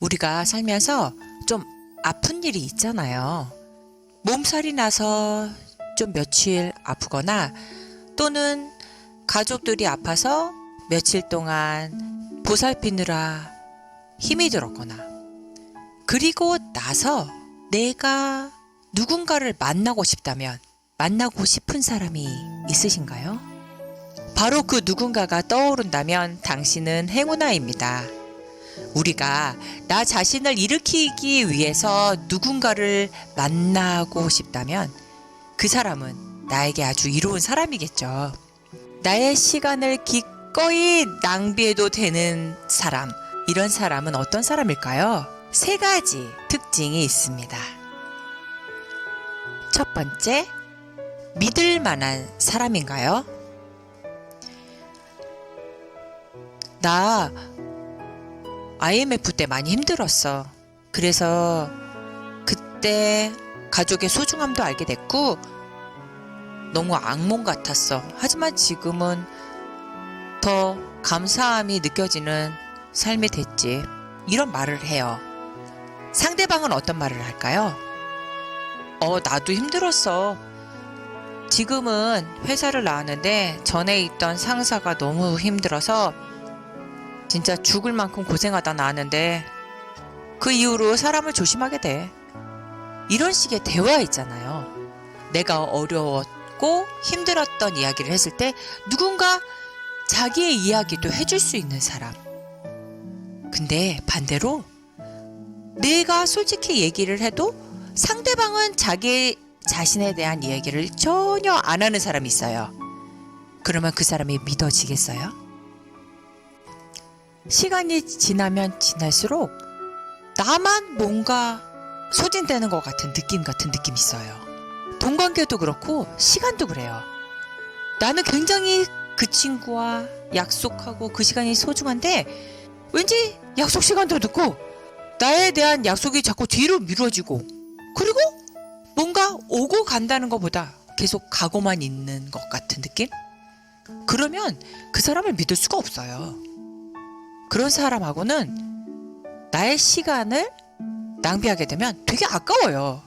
우리가 살면서 좀 아픈 일이 있잖아요. 몸살이 나서 좀 며칠 아프거나 또는 가족들이 아파서 며칠 동안 보살피느라 힘이 들었거나 그리고 나서 내가 누군가를 만나고 싶다면 만나고 싶은 사람이 있으신가요? 바로 그 누군가가 떠오른다면 당신은 행운아입니다. 우리가 나 자신을 일으키기 위해서 누군가를 만나고 싶다면 그 사람은 나에게 아주 이로운 사람이겠죠. 나의 시간을 기꺼이 낭비해도 되는 사람. 이런 사람은 어떤 사람일까요? 세 가지 특징이 있습니다. 첫 번째, 믿을 만한 사람인가요? 나 IMF 때 많이 힘들었어. 그래서 그때 가족의 소중함도 알게 됐고 너무 악몽 같았어. 하지만 지금은 더 감사함이 느껴지는 삶이 됐지. 이런 말을 해요. 상대방은 어떤 말을 할까요? 어, 나도 힘들었어. 지금은 회사를 나왔는데 전에 있던 상사가 너무 힘들어서 진짜 죽을 만큼 고생하다 나왔는데 그 이후로 사람을 조심하게 돼. 이런 식의 대화 있잖아요. 내가 어려웠고 힘들었던 이야기를 했을 때 누군가 자기의 이야기도 해줄 수 있는 사람. 근데 반대로 내가 솔직히 얘기를 해도 상대방은 자기 자신에 대한 이야기를 전혀 안 하는 사람이 있어요. 그러면 그 사람이 믿어지겠어요? 시간이 지나면 지날수록 나만 뭔가 소진되는 것 같은 느낌 같은 느낌이 있어요. 돈 관계도 그렇고 시간도 그래요. 나는 굉장히 그 친구와 약속하고 그 시간이 소중한데 왠지 약속 시간도 늦고 나에 대한 약속이 자꾸 뒤로 미뤄지고 그리고 뭔가 오고 간다는 것보다 계속 가고만 있는 것 같은 느낌? 그러면 그 사람을 믿을 수가 없어요. 그런 사람하고는 나의 시간을 낭비하게 되면 되게 아까워요.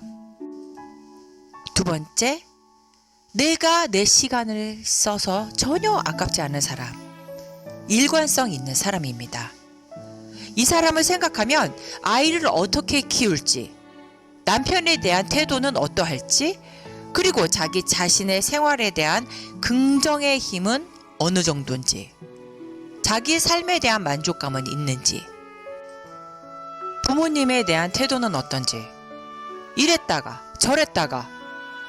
두 번째, 내가 내 시간을 써서 전혀 아깝지 않은 사람. 일관성 있는 사람입니다. 이 사람을 생각하면 아이를 어떻게 키울지, 남편에 대한 태도는 어떠할지, 그리고 자기 자신의 생활에 대한 긍정의 힘은 어느 정도인지, 자기 삶에 대한 만족감은 있는지, 부모님에 대한 태도는 어떤지, 이랬다가 저랬다가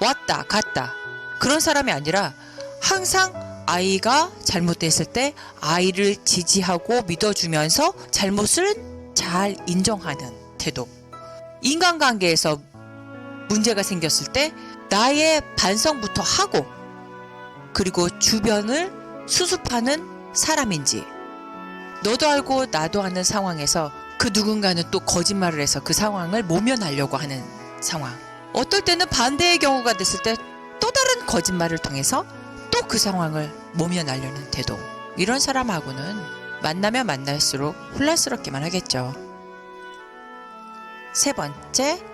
왔다 갔다 그런 사람이 아니라 항상 아이가 잘못됐을 때 아이를 지지하고 믿어주면서 잘못을 잘 인정하는 태도. 인간관계에서 문제가 생겼을 때 나의 반성부터 하고 그리고 주변을 수습하는 사람인지 너도 알고 나도 아는 상황에서 그 누군가는 또 거짓말을 해서 그 상황을 모면하려고 하는 상황. 어떨 때는 반대의 경우가 됐을 때 또 다른 거짓말을 통해서 또 그 상황을 모면하려는 태도. 이런 사람하고는 만나면 만날수록 혼란스럽기만 하겠죠. 세 번째,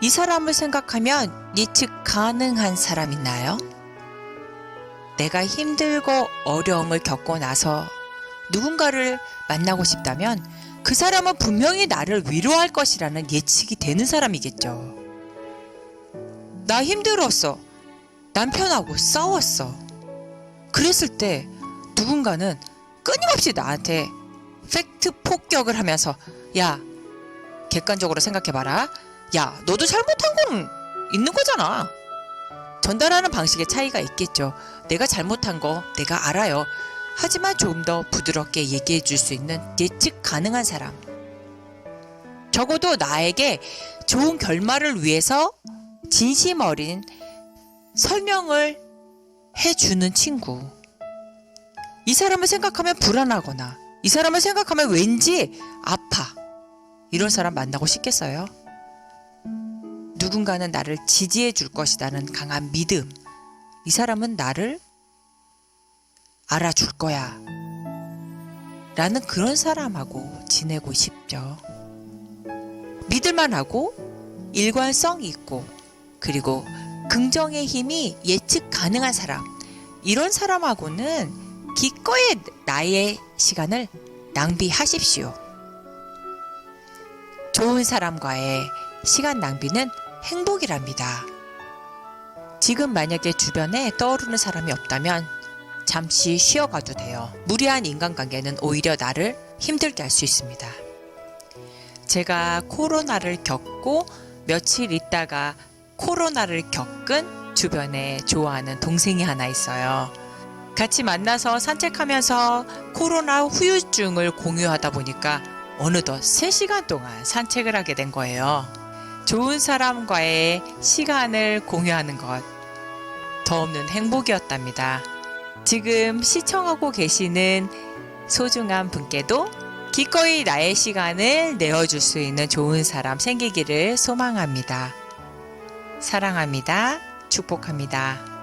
이 사람을 생각하면 예측 가능한 사람 있나요? 내가 힘들고 어려움을 겪고 나서 누군가를 만나고 싶다면 그 사람은 분명히 나를 위로할 것이라는 예측이 되는 사람이겠죠. 나 힘들었어. 남편하고 싸웠어. 그랬을 때 누군가는 끊임없이 나한테 팩트 폭격을 하면서 야, 객관적으로 생각해봐라. 야, 너도 잘못한 건 있는 거잖아. 전달하는 방식의 차이가 있겠죠. 내가 잘못한 거 내가 알아요. 하지만 조금 더 부드럽게 얘기해 줄 수 있는 예측 가능한 사람. 적어도 나에게 좋은 결말을 위해서 진심 어린 설명을 해주는 친구. 이 사람을 생각하면 불안하거나 이 사람을 생각하면 왠지 아파. 이런 사람 만나고 싶겠어요? 누군가는 나를 지지해 줄 것이라는 강한 믿음. 이 사람은 나를 알아줄 거야. 라는 그런 사람하고 지내고 싶죠. 믿을만하고 일관성 있고 그리고 긍정의 힘이 예측 가능한 사람 이런 사람하고는 기꺼이 나의 시간을 낭비하십시오. 좋은 사람과의 시간 낭비는 행복이랍니다. 지금 만약에 주변에 떠오르는 사람이 없다면 잠시 쉬어가도 돼요. 무리한 인간관계는 오히려 나를 힘들게 할 수 있습니다. 제가 코로나를 겪고 며칠 있다가 코로나를 겪은 주변에 좋아하는 동생이 하나 있어요. 같이 만나서 산책하면서 코로나 후유증을 공유하다 보니까 어느덧 3시간 동안 산책을 하게 된 거예요. 좋은 사람과의 시간을 공유하는 것, 더 없는 행복이었답니다. 지금 시청하고 계시는 소중한 분께도 기꺼이 나의 시간을 내어줄 수 있는 좋은 사람 생기기를 소망합니다. 사랑합니다. 축복합니다.